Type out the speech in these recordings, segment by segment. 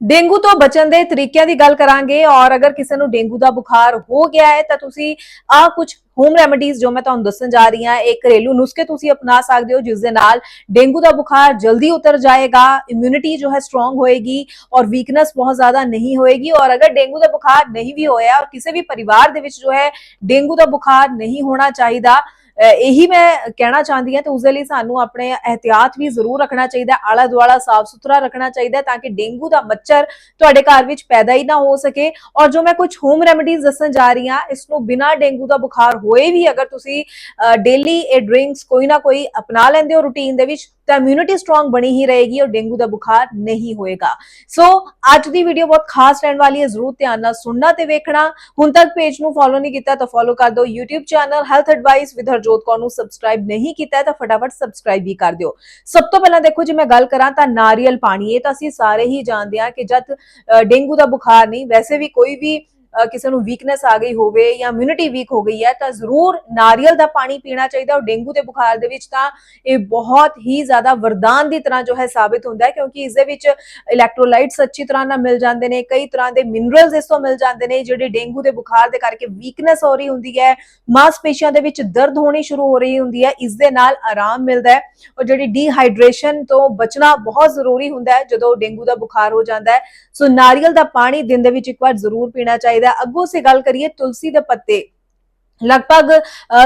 Dengue ਤੋਂ ਬਚਣ ਦੇ ਤਰੀਕਿਆਂ ਦੀ ਗੱਲ ਕਰਾਂਗੇ ਔਰ ਅਗਰ ਕਿਸੇ ਨੂੰ ਡੇਂਗੂ ਦਾ ਬੁਖਾਰ ਹੋ ਗਿਆ ਹੈ ਤਾਂ ਤੁਸੀਂ ਆ ਕੁਝ ਹੋਮ ਰੈਮੇਡੀਜ਼ ਜੋ ਮੈਂ ਤੁਹਾਨੂੰ ਦੱਸਣ ਜਾ ਰਹੀ ਹਾਂ, ਇਹ ਘਰੇਲੂ ਨੁਸਖੇ ਤੁਸੀਂ ਅਪਣਾ ਸਕਦੇ ਹੋ, ਜਿਸ ਦੇ ਨਾਲ ਡੇਂਗੂ ਦਾ ਬੁਖਾਰ ਜਲਦੀ ਉਤਰ ਜਾਏਗਾ ਇਮਿਊਨਿਟੀ ਜੋ ਹੈ ਸਟਰੋਂਗ ਹੋਏਗੀ ਔਰ ਵੀਕਨੈਸ ਬਹੁਤ ਜ਼ਿਆਦਾ ਨਹੀਂ ਹੋਏਗੀ ਔਰ ਅਗਰ ਡੇਂਗੂ ਦਾ ਬੁਖਾਰ ਨਹੀਂ ਵੀ ਹੋਇਆ ਔਰ ਕਿਸੇ ਵੀ ਪਰਿਵਾਰ ਦੇ ਵਿੱਚ ਜੋ ਹੈ ਡੇਂਗੂ ਦਾ ਬੁਖਾਰ ਨਹੀਂ ਹੋਣਾ ਚਾਹੀਦਾ ਇਹੀ ਮੈਂ ਕਹਿਣਾ ਚਾਹੁੰਦੀ ਹਾਂ ਤੇ ਉਸ ਦੇ ਲਈ ਸਾਨੂੰ ਆਪਣੇ ਇਹਤਿਆਤ ਵੀ ਜ਼ਰੂਰ ਰੱਖਣਾ ਚਾਹੀਦਾ ਆਲਾ ਦੁਆਲਾ ਸਾਫ਼ ਸੁਥਰਾ ਰੱਖਣਾ ਚਾਹੀਦਾ ਤਾਂ ਕਿ ਡੇਂਗੂ ਦਾ ਮੱਛਰ ਤੁਹਾਡੇ ਘਰ ਵਿੱਚ ਪੈਦਾ ਹੀ ਨਾ ਹੋ ਸਕੇ। ਔਰ ਜੋ ਮੈਂ ਕੁਝ ਹੋਮ ਰੈਮਡੀਜ਼ ਦੱਸਣ ਜਾ ਰਹੀ ਹਾਂ ਇਸ ਨੂੰ ਬਿਨਾਂ ਡੇਂਗੂ ਦਾ ਬੁਖਾਰ ਹੋਏ ਵੀ ਅਗਰ ਤੁਸੀਂ ਡੇਲੀ ਇਹ ਡਰਿੰਕਸ ਕੋਈ ਨਾ ਕੋਈ ਅਪਣਾ ਲੈਂਦੇ ਹੋ ਰੂਟੀਨ ਦੇ ਵਿੱਚ ਤਾਂ ਇਮਿਊਨਿਟੀ ਸਟਰੋਂਗ ਬਣੀ ਹੀ ਰਹੇਗੀ ਔਰ ਡੇਂਗੂ ਦਾ ਬੁਖਾਰ ਨਹੀਂ ਹੋਏਗਾ। ਸੋ ਅੱਜ ਦੀ ਵੀਡੀਓ ਬਹੁਤ ਖਾਸ ਰਹਿਣ ਵਾਲੀ ਹੈ, ਜ਼ਰੂਰ ਧਿਆਨ ਨਾਲ ਸੁਣਨਾ ਤੇ ਵੇਖਣਾ। ਹੁਣ ਤੱਕ ਪੇਜ ਨੂੰ ਫੋਲੋ ਨਹੀਂ ਕੀਤਾ ਤਾਂ ਫੋਲੋ ਕਰ ਦਿਓ YouTube channel health advice with Harjot Kaur ਨੂੰ ਸਬਸਕ੍ਰਾਈਬ ਨਹੀਂ ਕੀਤਾ ਤਾਂ ਫਟਾਫਟ ਸਬਸਕ੍ਰਾਈਬ ਵੀ ਕਰ ਦਿਓ। ਸਭ ਤੋਂ ਪਹਿਲਾਂ ਦੇਖੋ, ਜੇ ਮੈਂ ਗੱਲ ਕਰਾਂ ਤਾਂ ਨਾਰੀਅਲ ਪਾਣੀ, ਇਹ ਤਾਂ ਅਸੀਂ ਸਾਰੇ ਹੀ ਜਾਣਦੇ ਹਾਂ ਕਿ ਜਦ ਡੇਂਗੂ ਦਾ ਬੁਖਾਰ ਨਹੀਂ, ਵੈਸੇ ਵੀ ਕੋਈ ਵੀ ਕਿਸੇ ਨੂੰ ਵੀਕਨੈਸ ਆ ਗਈ ਹੋਵੇ ਜਾਂ ਇਮਿਊਨਿਟੀ ਵੀਕ ਹੋ ਗਈ ਹੈ, ਤਾਂ ਜ਼ਰੂਰ ਨਾਰੀਅਲ ਦਾ ਪਾਣੀ ਪੀਣਾ ਚਾਹੀਦਾ ਔਰ ਡੇਂਗੂ ਦੇ ਬੁਖਾਰ ਦੇ ਵਿੱਚ ਤਾਂ ਇਹ ਬਹੁਤ ਹੀ ਜ਼ਿਆਦਾ ਵਰਦਾਨ ਦੀ ਤਰ੍ਹਾਂ ਜੋ ਹੈ ਸਾਬਿਤ ਹੁੰਦਾ ਹੈ, ਕਿਉਂਕਿ ਇਸ ਦੇ ਵਿੱਚ ਇਲੈਕਟ੍ਰੋਲਾਈਟਸ ਅੱਛੀ ਤਰ੍ਹਾਂ ਨਾਲ ਮਿਲ ਜਾਂਦੇ ਨੇ, ਕਈ ਤਰ੍ਹਾਂ ਦੇ ਮਿਨਰਲਸ ਇਸ ਤੋਂ ਮਿਲ ਜਾਂਦੇ ਨੇ ਜਿਹੜੇ ਡੇਂਗੂ ਦੇ ਬੁਖਾਰ ਦੇ ਕਰਕੇ ਵੀਕਨੈਸ ਹੋ ਰਹੀ ਹੁੰਦੀ ਹੈ, ਮਾਸਪੇਸ਼ੀਆਂ ਦੇ ਵਿੱਚ ਦਰਦ ਹੋਣੀ ਸ਼ੁਰੂ ਹੋ ਰਹੀ ਹੁੰਦੀ ਹੈ, ਇਸ ਦੇ ਨਾਲ ਆਰਾਮ ਮਿਲਦਾ ਹੈ ਔਰ ਜਿਹੜੀ ਡੀਹਾਈਡਰੇਸ਼ਨ ਤੋਂ ਬਚਣਾ ਬਹੁਤ ਜ਼ਰੂਰੀ ਹੁੰਦਾ ਹੈ ਜਦੋਂ ਡੇਂਗੂ ਦਾ ਬੁਖਾਰ ਹੋ ਜਾਂਦਾ ਹੈ। ਸੋ ਨਾਰੀਅਲ ਦਾ ਪਾਣੀ ਦਿਨ ਦੇ ਵਿੱਚ ਇੱਕ ਵਾਰ ਜ਼ਰੂਰ ਪੀਣਾ ਚਾਹੀਦਾ ਹੈ ਅੱਗੋਂ ਸੇ ਗੱਲ ਕਰੀਏ ਤੁਲਸੀ ਦੇ ਪੱਤੇ। ਲਗਭਗ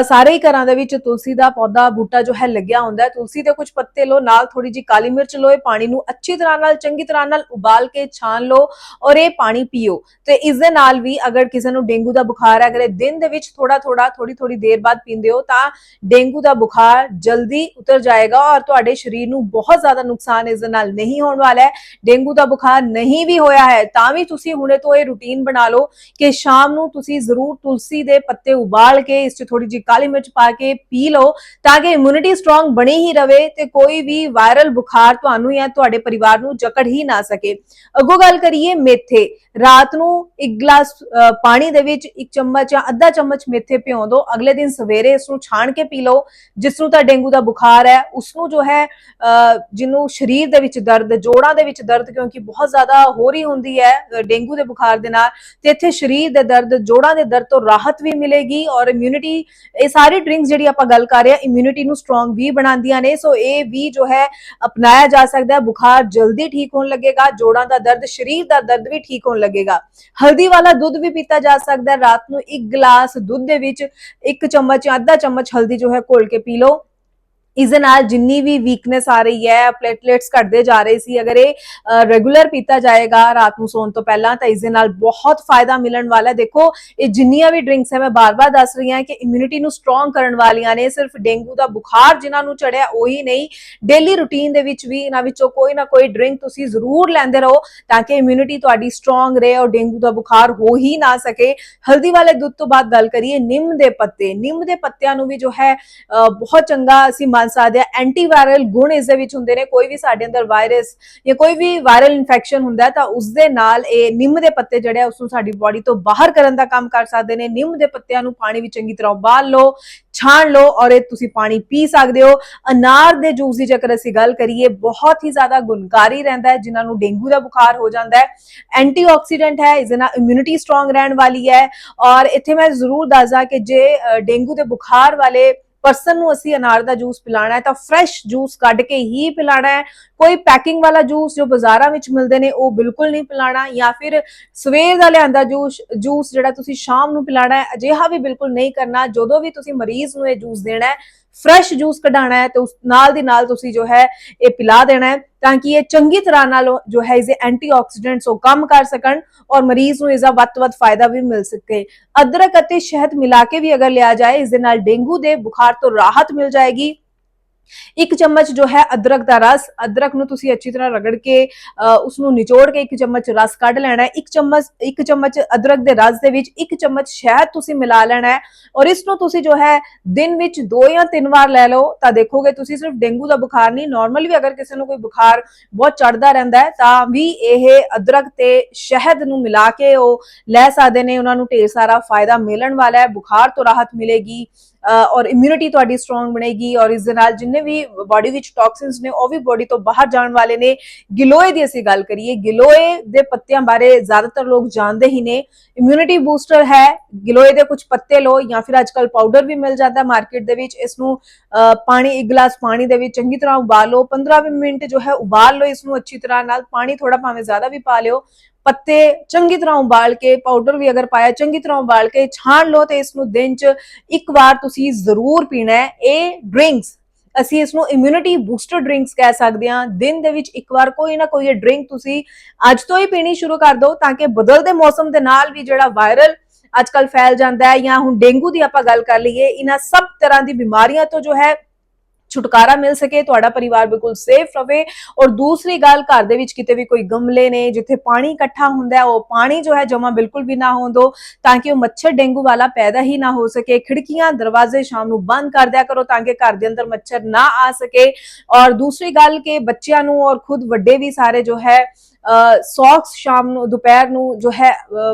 ਸਾਰੇ ਹੀ ਘਰਾਂ ਦੇ ਵਿੱਚ ਤੁਲਸੀ ਦਾ ਪੌਦਾ, ਬੂਟਾ ਜੋ ਹੈ ਲੱਗਿਆ ਹੁੰਦਾ ਹੈ। ਤੁਲਸੀ ਦੇ ਕੁਝ ਪੱਤੇ ਲਓ, ਨਾਲ ਥੋੜੀ ਜੀ ਕਾਲੀ ਮਿਰਚ ਲਓ, ਇਹ ਪਾਣੀ ਨੂੰ ਅੱਛੀ ਤਰ੍ਹਾਂ ਨਾਲ, ਚੰਗੀ ਤਰ੍ਹਾਂ ਨਾਲ ਉਬਾਲ ਕੇ ਛਾਣ ਲਓ ਔਰ ਇਹ ਪਾਣੀ ਪੀਓ। ਤੇ ਇਸ ਦੇ ਨਾਲ ਵੀ ਅਗਰ ਕਿਸੇ ਨੂੰ ਡੇਂਗੂ ਦਾ ਬੁਖਾਰ ਹੈ, ਅਗਰ ਇਹ ਦਿਨ ਦੇ ਵਿੱਚ ਥੋੜਾ ਥੋੜਾ ਥੋੜੀ ਥੋੜੀ ਦੇਰ ਬਾਅਦ ਪੀਂਦੇ ਹੋ, ਤਾਂ ਡੇਂਗੂ ਦਾ ਬੁਖਾਰ ਜਲਦੀ ਉਤਰ ਜਾਏਗਾ ਔਰ ਤੁਹਾਡੇ ਸਰੀਰ ਨੂੰ ਬਹੁਤ ਜ਼ਿਆਦਾ ਨੁਕਸਾਨ ਇਸ ਦੇ ਨਾਲ ਨਹੀਂ ਹੋਣ ਵਾਲਾ ਹੈ। ਡੇਂਗੂ ਦਾ ਬੁਖਾਰ ਨਹੀਂ ਵੀ ਹੋਇਆ ਹੈ, ਤਾਂ ਵੀ ਤੁਸੀਂ ਹੁਣੇ ਤੋਂ ਇਹ ਰੁਟੀਨ ਬਣਾ ਲਓ ਕਿ ਸ਼ਾਮ ਨੂੰ ਤੁਸੀਂ ਜ਼ਰੂਰ ਤੁਲਸੀ ਦੇ ਪੱਤੇ ਉਬਾਲ ਕੇ ਇਸ 'ਚ ਥੋੜੀ ਜਿਹੀ ਕਾਲੀ ਮਿਰਚ ਪਾ ਕੇ ਪੀ ਲਓ ਤਾਂ ਕਿ ਇਮਿਊਨਿਟੀ ਸਟਰੋਂਗ ਬਣੀ ਹੀ ਰਵੇ ਤੇ ਕੋਈ ਵੀ ਵਾਇਰਲ ਬੁਖਾਰ ਤੁਹਾਨੂੰ ਜਾਂ ਤੁਹਾਡੇ ਪਰਿਵਾਰ ਨੂੰ ਜਕੜ ਹੀ ਨਾ ਸਕੇ। ਅੱਗੋਂ ਗੱਲ ਕਰੀਏ ਮੇਥੇ। ਰਾਤ ਨੂੰ ਇੱਕ ਗਲਾਸ ਪਾਣੀ ਦੇ ਵਿੱਚ ਇੱਕ ਚਮਚ ਜਾਂ ਅੱਧਾ ਚਮਚ ਮੇਥੇ ਭਿਓ ਦਿਓ ਅਗਲੇ ਦਿਨ ਸਵੇਰੇ ਇਸ ਨੂੰ ਛਾਣ ਕੇ ਪੀ ਲਓ। ਜਿਸ ਨੂੰ ਤਾਂ ਡੇਂਗੂ ਦਾ ਬੁਖਾਰ ਹੈ ਉਸ ਨੂੰ ਜੋ ਹੈ ਅ, ਜਿਹਨੂੰ ਸਰੀਰ ਦੇ ਵਿੱਚ ਦਰਦ ਜੋੜਾਂ ਦੇ ਵਿੱਚ ਦਰਦ ਕਿਉਂਕਿ ਬਹੁਤ ਜ਼ਿਆਦਾ ਹੋ ਰਹੀ ਹੁੰਦੀ ਹੈ ਡੇਂਗੂ ਦੇ ਬੁਖਾਰ ਦੇ ਨਾਲ ਤੇ ਇੱਥੇ ਸਰੀਰ ਦੇ ਦਰਦ ਜੋੜਾਂ ਦੇ ਦਰਦ ਤੋਂ ਰਾਹਤ ਵੀ ਮਿਲੇਗੀ ਔਰ ਇਮਿਊਨਿਟੀ ਇਹ ਸਾਰੀ ਡਰਿੰਕਸ ਜਿਹੜੀ ਆਪਾਂ ਗੱਲ ਕਰ ਰਹੇ ਹਾਂ ਇਮਿਊਨਿਟੀ ਨੂੰ ਸਟਰੋਂਗ ਵੀ ਬਣਾਉਂਦੀਆਂ ਨੇ ਸੋ ਇਹ ਵੀ ਜੋ ਹੈ ਅਪਣਾਇਆ ਜਾ ਸਕਦਾ ਹੈ। ਬੁਖਾਰ ਜਲਦੀ ਠੀਕ ਹੋਣ ਲੱਗੇਗਾ, ਜੋੜਾਂ ਦਾ ਦਰਦ, ਸਰੀਰ ਦਾ ਦਰਦ ਵੀ ਠੀਕ ਹੋਣ ਲੱਗੇਗਾ। ਹਲਦੀ ਵਾਲਾ ਦੁੱਧ ਵੀ ਪੀਤਾ ਜਾ ਸਕਦਾ ਹੈ। ਰਾਤ ਨੂੰ ਇੱਕ ਗਲਾਸ ਦੁੱਧ ਦੇ ਵਿੱਚ ਇੱਕ ਚਮਚ ਜਾਂ ਅੱਧਾ ਚਮਚ ਹਲਦੀ ਜੋ ਹੈ ਘੋਲ ਕੇ ਪੀ ਲਓ। ਇਸ ਦੇ ਨਾਲ ਜਿੰਨੀ ਵੀ ਵੀਕਨੈਸ ਆ ਰਹੀ ਹੈ ਪਲੇਟਲੇਟਸ ਘਟਦੇ ਜਾ ਰਹੇ ਸੀ ਅਗਰ ਇਹ ਰੈਗੂਲਰ ਪੀਤਾ ਜਾਏਗਾ ਰਾਤ ਨੂੰ ਸੌਣ ਤੋਂ ਪਹਿਲਾਂ ਤਾਂ ਇਸ ਦੇ ਨਾਲ ਬਹੁਤ ਫਾਇਦਾ ਮਿਲਣ ਵਾਲਾ ਦੇਖੋ ਇਹ ਜਿੰਨੀਆਂ ਵੀ ਡਰਿੰਕਸ ਹੈ ਮੈਂ ਬਾਰ-ਬਾਰ ਦੱਸ ਰਹੀ ਹਾਂ ਕਿ ਇਮਿਊਨਿਟੀ ਨੂੰ ਸਟਰੋਂਗ ਕਰਨ ਵਾਲੀਆਂ ਨੇ ਸਿਰਫ ਡੇਂਗੂ ਦਾ ਬੁਖਾਰ ਜਿਨ੍ਹਾਂ ਨੂੰ ਚੜਿਆ ਉਹੀ ਨਹੀਂ ਡੇਲੀ ਰੂਟੀਨ ਦੇ ਵਿੱਚ ਵੀ ਇਹਨਾਂ ਵਿੱਚੋਂ ਕੋਈ ਨਾ ਕੋਈ ਡਰਿੰਕ ਤੁਸੀਂ ਜ਼ਰੂਰ ਲੈਂਦੇ ਰਹੋ ਤਾਂ ਕਿ ਇਮਿਊਨਿਟੀ ਤੁਹਾਡੀ ਸਟਰੋਂਗ ਰਹੇ ਔਰ ਡੇਂਗੂ ਦਾ ਬੁਖਾਰ ਹੋ ਹੀ ਨਾ ਸਕੇ। ਹਲਦੀ ਵਾਲੇ ਦੁੱਧ ਤੋਂ ਬਾਅਦ ਗੱਲ ਕਰੀਏ ਨਿੰਮ ਦੇ ਪੱਤੇ। ਨਿੰਮ ਦੇ ਪੱਤਿਆਂ ਨੂੰ ਵੀ ਜੋ ਹੈ ਅ, ਬਹੁਤ ਚੰਗਾ ਅਸੀਂ ਮੰਨ ਸਕਦੇ ਹਾਂ ਐਂਟੀਵਾਇਰਲ ਗੁਣ ਇਸ ਦੇ ਵਿੱਚ ਹੁੰਦੇ ਨੇ। ਕੋਈ ਵੀ ਸਾਡੇ ਅੰਦਰ ਵਾਇਰਸ ਜਾਂ ਕੋਈ ਵੀ ਵਾਇਰਲ ਇਨਫੈਕਸ਼ਨ ਹੁੰਦਾ ਤਾਂ ਉਸ ਦੇ ਨਾਲ ਇਹ ਨਿੰਮ ਦੇ ਪੱਤੇ ਜਿਹੜੇ ਉਸ ਨੂੰ ਸਾਡੀ ਬਾਡੀ ਤੋਂ ਬਾਹਰ ਕਰਨ ਦਾ ਕੰਮ ਕਰ ਸਕਦੇ ਨੇ। ਨਿੰਮ ਦੇ ਪੱਤਿਆਂ ਨੂੰ ਪਾਣੀ ਵਿੱਚ ਚੰਗੀ ਤਰ੍ਹਾਂ ਉਬਾਲ ਲਓ, ਛਾਣ ਲਓ ਔਰ ਇਹ ਤੁਸੀਂ ਪਾਣੀ ਪੀ ਸਕਦੇ ਹੋ। ਅਨਾਰ ਦੇ ਜੂਸ ਦੀ ਜੇਕਰ ਅਸੀਂ ਗੱਲ ਕਰੀਏ, ਬਹੁਤ ਹੀ ਜ਼ਿਆਦਾ ਗੁਣਕਾਰੀ ਰਹਿੰਦਾ ਹੈ, ਜਿਨ੍ਹਾਂ ਨੂੰ ਡੇਂਗੂ ਦਾ ਬੁਖਾਰ ਹੋ ਜਾਂਦਾ ਹੈ। ਐਂਟੀਆਕਸੀਡੈਂਟ ਹੈ, ਇਸ ਨਾਲ ਇਮਿਊਨਿਟੀ ਸਟਰੋਂਗ ਰਹਿਣ ਵਾਲੀ ਹੈ ਔਰ ਇੱਥੇ ਮੈਂ ਜ਼ਰੂਰ ਦੱਸਦਾ ਕਿ ਜੇ ਡੇਂਗੂ ਦੇ ਬੁਖਾਰ ਵਾਲੇ ਪਰਸਨ ਨੂੰ ਅਸੀਂ ਅਨਾਰ ਦਾ ਜੂਸ ਪਿਲਾਣਾ ਹੈ ਤਾਂ ਫਰੈਸ਼ ਜੂਸ ਕੱਢ ਕੇ ਹੀ ਪਿਲਾਣਾ ਹੈ। ਕੋਈ ਪੈਕਿੰਗ ਵਾਲਾ ਜੂਸ ਜੋ ਬਾਜ਼ਾਰਾਂ ਵਿੱਚ ਮਿਲਦੇ ਨੇ, ਉਹ ਬਿਲਕੁਲ ਨਹੀਂ ਪਿਲਾਣਾ ਜਾਂ ਫਿਰ ਸਵੇਰ ਦਾ ਲਿਆਂਦਾ ਜੂਸ ਜੂਸ ਜਿਹੜਾ ਤੁਸੀਂ ਸ਼ਾਮ ਨੂੰ ਪਿਲਾਣਾ ਹੈ, ਅਜਿਹਾ ਵੀ ਬਿਲਕੁਲ ਨਹੀਂ ਕਰਨਾ। ਜਦੋਂ ਵੀ ਤੁਸੀਂ ਮਰੀਜ਼ ਨੂੰ ਇਹ ਜੂਸ ਦੇਣਾ ਹੈ ਫਰੈਸ਼ ਜੂਸ ਕਢਾਣਾ ਹੈ ਤੇ ਉਸ ਨਾਲ ਦੀ ਨਾਲ ਤੁਸੀਂ ਜੋ ਹੈ ਇਹ ਪਿਲਾ ਦੇਣਾ ਹੈ ਤਾਂ ਕਿ ਇਹ ਚੰਗੀ ਤਰ੍ਹਾਂ ਨਾਲ ਉਹ ਜੋ ਹੈ, ਇਸੇ ਐਂਟੀਆਕਸੀਡੈਂਟਸ ਉਹ ਕੰਮ ਕਰ ਸਕਣ ਔਰ ਮਰੀਜ਼ ਨੂੰ ਇਸ ਦਾ ਵੱਧ ਤੋਂ ਵੱਧ ਫਾਇਦਾ ਵੀ ਮਿਲ ਸਕੇ। ਅਦਰਕ ਅਤੇ ਸ਼ਹਿਦ ਮਿਲਾ ਕੇ ਵੀ ਅਗਰ ਲਿਆ ਜਾਏ, ਇਸ ਦੇ ਨਾਲ ਡੇਂਗੂ ਦੇ ਬੁਖਾਰ ਤੋਂ ਰਾਹਤ ਮਿਲ ਜਾਏਗੀ। ਇੱਕ ਚਮਚ ਜੋ ਹੈ ਅਦਰਕ ਦਾ ਰਸ ਅਦਰਕ ਨੂੰ ਤੁਸੀਂ ਅੱਛੀ ਤਰ੍ਹਾਂ ਰਗੜ ਕੇ ਅ, ਉਸ ਨੂੰ ਨਿਚੋੜ ਕੇ ਇੱਕ ਚਮਚ ਰਸ ਕੱਢ ਲੈਣਾ ਹੈ। ਇੱਕ ਚਮਚ ਇੱਕ ਚਮਚ ਅਦਰਕ ਦੇ ਰਸ ਦੇ ਵਿੱਚ ਇੱਕ ਚਮਚ ਸ਼ਹਿਦ ਤੁਸੀਂ ਮਿਲਾ ਲੈਣਾ ਹੈ ਔਰ ਇਸ ਨੂੰ ਤੁਸੀਂ ਜੋ ਹੈ ਦਿਨ ਵਿੱਚ ਦੋ ਜਾਂ ਤਿੰਨ ਵਾਰ ਲੈ ਲਓ। ਤਾਂ ਦੇਖੋਗੇ ਤੁਸੀਂ ਸਿਰਫ ਡੇਂਗੂ ਦਾ ਬੁਖਾਰ ਨਹੀਂ ਨਾਰਮਲ ਵੀ ਅਗਰ ਕਿਸੇ ਨੂੰ ਕੋਈ ਬੁਖਾਰ ਬਹੁਤ ਚੜਦਾ ਰਹਿੰਦਾ ਹੈ ਤਾਂ ਵੀ ਇਹ ਅਦਰਕ ਤੇ ਸ਼ਹਿਦ ਨੂੰ ਮਿਲਾ ਕੇ ਉਹ ਲੈ ਸਕਦੇ ਨੇ। ਉਹਨਾਂ ਨੂੰ ਢੇਰ ਸਾਰਾ ਫਾਇਦਾ ਮਿਲਣ ਵਾਲਾ ਹੈ। ਬੁਖਾਰ ਤੋਂ ਰਾਹਤ ਮਿਲੇਗੀ। ਔਰ ਇਮਿਊਨਿਟੀ ਤੁਹਾਡੀ ਸਟਰੋਂਗ ਬਣੇਗੀ ਔਰ ਇਸ ਦੇ ਨਾਲ ਜਿੰਨੇ ਵੀ ਬਾਡੀ ਵਿੱਚ ਟੌਕਸਿਨਸ ਨੇ, ਉਹ ਵੀ ਬਾਡੀ ਤੋਂ ਬਾਹਰ ਜਾਣ ਵਾਲੇ ਨੇ। ਗਿਲੋਏ ਦੀ ਅਸੀਂ ਗੱਲ ਕਰੀਏ, ਗਿਲੋਏ ਦੇ ਪੱਤਿਆਂ ਬਾਰੇ ਜ਼ਿਆਦਾਤਰ ਲੋਕ ਜਾਣਦੇ ਹੀ ਨੇ। ਇਮਿਊਨਿਟੀ ਬੂਸਟਰ ਹੈ, ਗਿਲੋਏ ਦੇ ਕੁਝ ਪੱਤੇ ਲਓ ਜਾਂ ਫਿਰ ਅੱਜਕੱਲ ਪਾਊਡਰ ਵੀ ਮਿਲ ਜਾਂਦਾ ਮਾਰਕੀਟ ਦੇ ਵਿੱਚ। ਇਸ ਨੂੰ ਪਾਣੀ, ਇੱਕ ਗਲਾਸ ਪਾਣੀ ਦੇ ਵਿੱਚ ਚੰਗੀ ਤਰ੍ਹਾਂ ਉਬਾਲੋ। 15 ਮਿੰਟ ਜੋ ਹੈ ਉਬਾਲ ਲਓ ਇਸ ਨੂੰ ਅੱਛੀ ਤਰ੍ਹਾਂ ਨਾਲ। ਪਾਣੀ ਥੋੜਾ ਭਾਵੇਂ ਜ਼ਿਆਦਾ ਵੀ ਪਾ ਲਿਓ। ਪੱਤੇ ਚੰਗੀ ਤਰ੍ਹਾਂ ਉਬਾਲ ਕੇ ਪਾਊਡਰ ਵੀ ਅਗਰ ਪਾਇਆ, ਚੰਗੀ ਤਰ੍ਹਾਂ ਉਬਾਲ ਕੇ ਛਾਣ ਲਓ ਤੇ ਇਸ ਨੂੰ ਦਿਨ 'ਚ ਇੱਕ ਵਾਰ ਤੁਸੀਂ ਜ਼ਰੂਰ ਪੀਣਾ ਹੈ। ਇਹ ਡਰਿੰਕਸ ਅਸੀਂ ਇਸ ਨੂੰ ਇਮਿਊਨਿਟੀ ਬੂਸਟਰ ਡਰਿੰਕਸ ਕਹਿ ਸਕਦੇ ਹਾਂ। ਦਿਨ ਦੇ ਵਿੱਚ ਇੱਕ ਵਾਰ ਕੋਈ ਨਾ ਕੋਈ ਇਹ ਡਰਿੰਕ ਤੁਸੀਂ ਅੱਜ ਤੋਂ ਹੀ ਪੀਣੀ ਸ਼ੁਰੂ ਕਰ ਦਿਓ ਤਾਂ ਕਿ ਬਦਲਦੇ ਮੌਸਮ ਦੇ ਨਾਲ ਵੀ ਜਿਹੜਾ ਵਾਇਰਲ ਅੱਜਕੱਲ ਫੈਲ ਜਾਂਦਾ ਹੈ ਜਾਂ ਹੁਣ ਡੇਂਗੂ ਦੀ ਆਪਾਂ ਗੱਲ ਕਰ ਲਈਏ, ਇਹਨਾਂ ਸਭ ਤਰ੍ਹਾਂ ਦੀ ਬਿਮਾਰੀਆਂ ਤੋਂ ਜੋ ਹੈ ਛੁਟਕਾਰਾ ਮਿਲ ਸਕੇ, ਤੁਹਾਡਾ ਪਰਿਵਾਰ ਬਿਲਕੁਲ ਸੇਫ ਰਵੇ। ਔਰ ਦੂਸਰੀ ਗੱਲ, ਘਰ ਦੇ ਵਿੱਚ ਕਿਤੇ ਵੀ ਕੋਈ ਗਮਲੇ ਨੇ, ਜਿੱਥੇ ਪਾਣੀ ਇਕੱਠਾ ਹੁੰਦਾ ਹੈ, ਉਹ ਪਾਣੀ ਜੋ ਹੈ ਜਮਾ ਬਿਲਕੁਲ ਵੀ ਨਾ ਹੋਣ ਦਿਓ ਤਾਂ ਕਿ ਉਹ ਮੱਛਰ ਡੇਂਗੂ ਵਾਲਾ ਪੈਦਾ ਹੀ ਨਾ ਹੋ ਸਕੇ। ਖਿੜਕੀਆਂ, ਦਰਵਾਜ਼ੇ ਸ਼ਾਮ ਨੂੰ ਬੰਦ ਕਰ ਦਿਆ ਕਰੋ, ਤਾਂ ਕਿ ਘਰ ਦੇ ਅੰਦਰ ਮੱਛਰ ਨਾ ਆ ਸਕੇ। ਔਰ ਦੂਸਰੀ ਗੱਲ ਕਿ ਬੱਚਿਆਂ ਨੂੰ ਔਰ ਖੁਦ ਵੱਡੇ ਵੀ ਸਾਰੇ ਜੋ ਹੈ ਸੌਕਸ ਸ਼ਾਮ ਨੂੰ, ਦੁਪਹਿਰ ਨੂੰ ਜੋ ਹੈ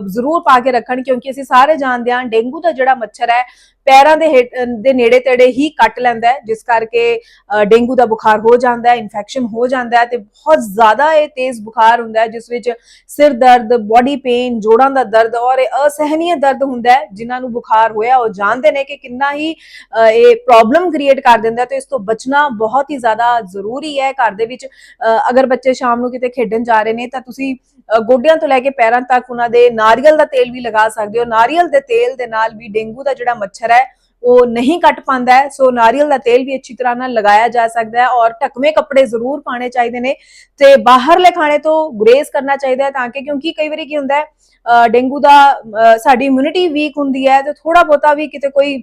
ਜ਼ਰੂਰ ਪਾ ਕੇ ਰੱਖਣ ਕਿਉਂਕਿ ਅਸੀਂ ਸਾਰੇ ਜਾਣਦੇ ਹਾਂ, ਡੇਂਗੂ ਦਾ ਜਿਹੜਾ ਮੱਛਰ ਹੈ, ਪੈਰਾਂ ਦੇ ਦੇ ਨੇੜੇ ਤੇੜੇ ਹੀ ਕੱਟ ਲੈਂਦਾ ਹੈ, ਜਿਸ ਕਰਕੇ ਡੇਂਗੂ ਦਾ ਬੁਖਾਰ ਹੋ ਜਾਂਦਾ ਹੈ ਇਨਫੈਕਸ਼ਨ ਹੋ ਜਾਂਦਾ ਹੈ ਤੇ ਬਹੁਤ ਜ਼ਿਆਦਾ ਇਹ ਤੇਜ਼ ਬੁਖਾਰ ਹੁੰਦਾ ਹੈ, ਜਿਸ ਵਿੱਚ ਸਿਰ ਦਰਦ ਬਾਡੀ ਪੇਨ ਜੋੜਾਂ ਦਾ ਦਰਦ ਔਰ ਇਹ ਅਸਹਿਨੀय ਦਰਦ ਹੁੰਦਾ ਹੈ, ਜਿਨ੍ਹਾਂ ਨੂੰ ਬੁਖਾਰ ਹੋਇਆ, ਉਹ ਜਾਣਦੇ ਨੇ ਕਿ ਕਿੰਨਾ ਹੀ ਇਹ ਪ੍ਰੋਬਲਮ ਕ੍ਰੀਏਟ ਕਰ ਦਿੰਦਾ ਹੈ ਤੇ ਇਸ ਤੋਂ ਬਚਣਾ ਬਹੁਤ ਹੀ ਜ਼ਿਆਦਾ ਜ਼ਰੂਰੀ ਹੈ, ਘਰ ਦੇ ਵਿੱਚ ਅਗਰ ਬੱਚੇ ਸ਼ਾਮ ਨੂੰ ਕਿਤੇ ਖੇਡਣ ਜਾ ਰਹੇ ਨੇ ਤਾਂ ਤੁਸੀਂ ਗੋਡਿਆਂ ਤੋਂ ਲੈ ਕੇ ਪੈਰਾਂ ਤੱਕ ਉਹਨਾਂ ਦੇ ਨਾਰੀਅਲ ਦਾ ਤੇਲ ਵੀ ਲਗਾ ਸਕਦੇ ਹੋ। ਨਾਰੀਅਲ ਦੇ ਤੇਲ ਦੇ ਨਾਲ ਵੀ ਡੇਂਗੂ ਦਾ ਜਿਹੜਾ ਮੱਛਰ ਹੈ ਉਹ ਨਹੀਂ ਕੱਟ ਪਾਉਂਦਾ ਹੈ। ਸੋ ਨਾਰੀਅਲ ਦਾ ਤੇਲ ਵੀ ਅੱਛੀ ਤਰ੍ਹਾਂ ਨਾਲ ਲਗਾਇਆ ਜਾ ਸਕਦਾ ਹੈ ਔਰ ਢਕਵੇਂ ਕੱਪੜੇ ਜ਼ਰੂਰ ਪਾਣੇ ਚਾਹੀਦੇ ਨੇ ਤੇ ਬਾਹਰਲੇ ਖਾਣੇ ਤੋਂ ਗੁਰੇਜ਼ ਕਰਨਾ ਚਾਹੀਦਾ ਹੈ ਤਾਂ ਕਿ ਕਿਉਂਕਿ ਕਈ ਵਾਰੀ ਕੀ ਹੁੰਦਾ ਹੈ ਅਹ, ਡੇਂਗੂ ਦਾ ਅਹ, ਸਾਡੀ ਇਮਿਊਨਿਟੀ ਵੀਕ ਹੁੰਦੀ ਹੈ ਤੇ ਥੋੜਾ ਬਹੁਤਾ ਵੀ ਕਿਤੇ ਕੋਈ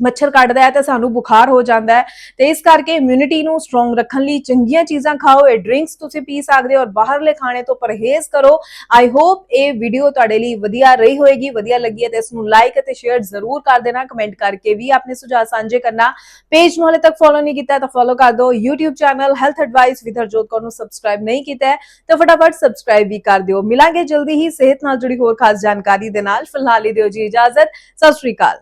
ਮੱਛਰ ਕੱਢਦਾ ਹੈ ਤਾਂ ਸਾਨੂੰ ਬੁਖਾਰ ਹੋ ਜਾਂਦਾ ਹੈ। ਤੇ ਇਸ ਕਰਕੇ ਇਮਿਊਨਿਟੀ ਨੂੰ ਸਟਰੋਂਗ ਰੱਖਣ ਲਈ ਚੰਗੀਆਂ ਚੀਜ਼ਾਂ ਖਾਓ, ਇਹ ਡਰਿੰਕਸ ਤੁਸੀਂ ਪੀ ਸਕਦੇ ਹੋ ਔਰ ਬਾਹਰਲੇ ਖਾਣੇ ਤੋਂ ਪਰਹੇਜ਼ ਕਰੋ। ਆਈ ਹੋਪ ਇਹ ਵੀਡੀਓ ਤੁਹਾਡੇ ਲਈ ਵਧੀਆ ਰਹੀ ਹੋਏਗੀ, ਵਧੀਆ ਲੱਗੀ ਹੈ ਤੇ ਇਸ ਨੂੰ ਲਾਈਕ ਅਤੇ ਸ਼ੇਅਰ ਜ਼ਰੂਰ ਕਰ ਦੇਣਾ ਕਮੈਂਟ ਕਰਕੇ ਵੀ ਆਪਣੇ ਸੁਝਾਅ ਸਾਂਝੇ ਕਰਨਾ। ਪੇਜ ਨੂੰ ਹਲੇ ਤੱਕ ਫੋਲੋ ਨਹੀਂ ਕੀਤਾ ਤਾਂ ਫੋਲੋ ਕਰ ਦਿਓ। YouTube channel health advice with Harjot Kaur ਨੂੰ ਸਬਸਕ੍ਰਾਈਬ ਨਹੀਂ ਕੀਤਾ ਤਾਂ ਫਟਾਫਟ ਸਬਸਕ੍ਰਾਈਬ ਵੀ ਕਰ ਦਿਓ। ਮਿਲਾਂਗੇ ਜਲਦੀ ਹੀ ਸਿਹਤ ਨਾਲ ਜੁੜੀ ਹੋਰ ਖਾਸ ਜਾਣਕਾਰੀ ਦੇ ਨਾਲ। ਫਿਲਹਾਲ ਹੀ ਦਿਓ ਜੀ ਇਜਾਜ਼ਤ। ਸਤਿ ਸ਼੍ਰੀ ਅਕਾਲ।